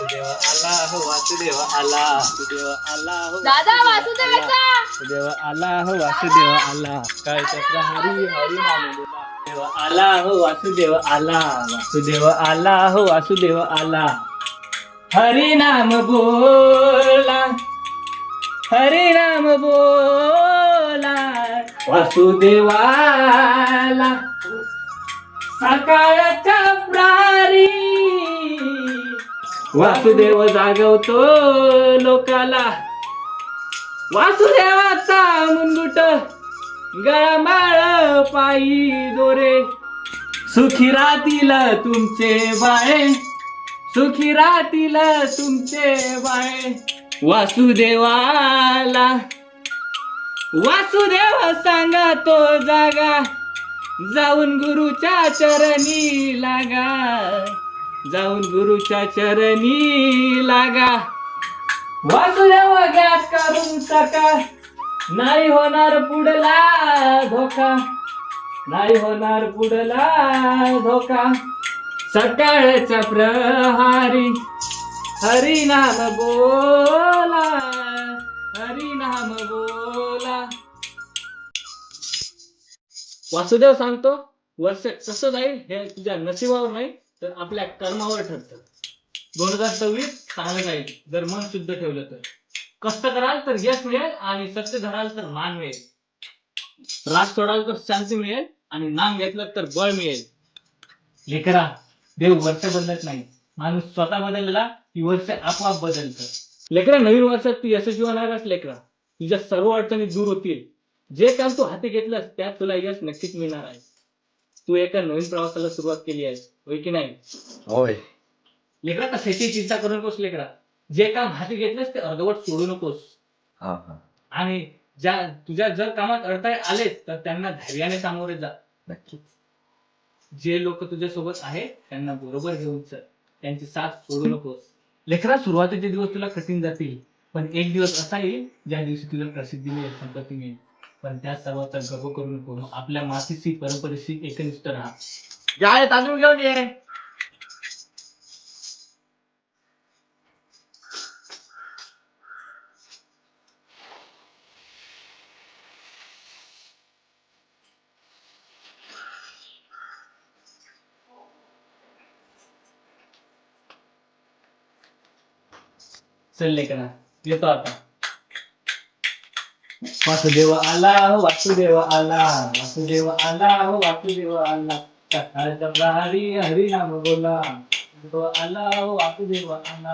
वासुदेव आला हो वासुदेव आला वासुदेव आला हो दादा वासुदेवाचा वासुदेव आला. हो वासुदेव आला. काय चक्र हरी हरी नाम देव आला हो वासुदेव आला. वासुदेव आला हो वासुदेव आला. हरी नाम बोला. हरी नाम बोला. वासुदेवाला. सकाळच्या प्रारी. वासुदेव जागवतो लोकाला. वासुदेवाचा मुनगुट गळमाळ पायी दोरे. सुखी राहतील तुमचे बाळे. सुखी राहतील तुमचे बाळे. वासुदेवाला. वासुदेव सांगा तो जागा. जाऊन गुरुच्या चरणी लागा. जाऊन गुरुच्या चरणी लागा. वासुदेव ज्ञात करून टाका नाही होणार पुढला धोका. नाही होणार पुढला धोका. सकाळच्या प्रहारी हरिनाम बोला हरिनाम बोला. वासुदेव सांगतो वर्ष कसं जाईल हे तुझ्या नशिबावर नाही तर आपल्या कर्मावर ठरतं. दोन हजार सव्वीस चांगलं जाईल. जर मन शुद्ध ठेवलं तर. कष्ट कराल तर यश मिळेल आणि सत्य धराल तर मान मिळेल. राग सोडाल तर शांती मिळेल आणि नाम घेतलं तर बळ मिळेल. लेकरा देव वर्ष बदलत नाही. माणूस स्वतः बदलला की वर्ष आपोआप बदलतं. लेकरा नवीन वर्षात तू यशस्वी होणारच लेकरा. तुझ्या सर्व अडचणी दूर होतील. जे काम तू हाती घेतलंस त्यात तुला यश नक्कीच मिळणार आहे. तू एका नवीन प्रवासाला सुरुवात केली आहे होय की नाही? होय. लेकरा कशाची चिंता करू नकोस लेकरा. जे काम हाती घेतलंस ते अर्धवट सोडू नकोस. हा हा. आणि ज्या तुझ्या जर कामात अडथळे आलेच तर त्यांना धैर्याने सामोरे जा. नक्कीच. जे लोक तुझ्या सोबत आहेत त्यांना बरोबर घेऊन चल. त्यांची साथ सोडू नकोस. लेकरा सुरुवातीचे दिवस तुला कठीण जातील पण एक दिवस असा येईल ज्या दिवशी तुला प्रसिद्धी मिळेल संपत्ती मिळेल. पण त्या सर्वाचा गर्व करू नको आपल्या मातीशी परंपरेशी एकनिष्ठ राहा. काय तांदूळ घेऊन ये. चल लेकरा येतो आता. वासुदेव आला हो वासुदेव आला वासुदेव आला हो वासुदेव आला सकाळच्या प्रहरी हरिनाम बोला तो आला हो वासुदेव आला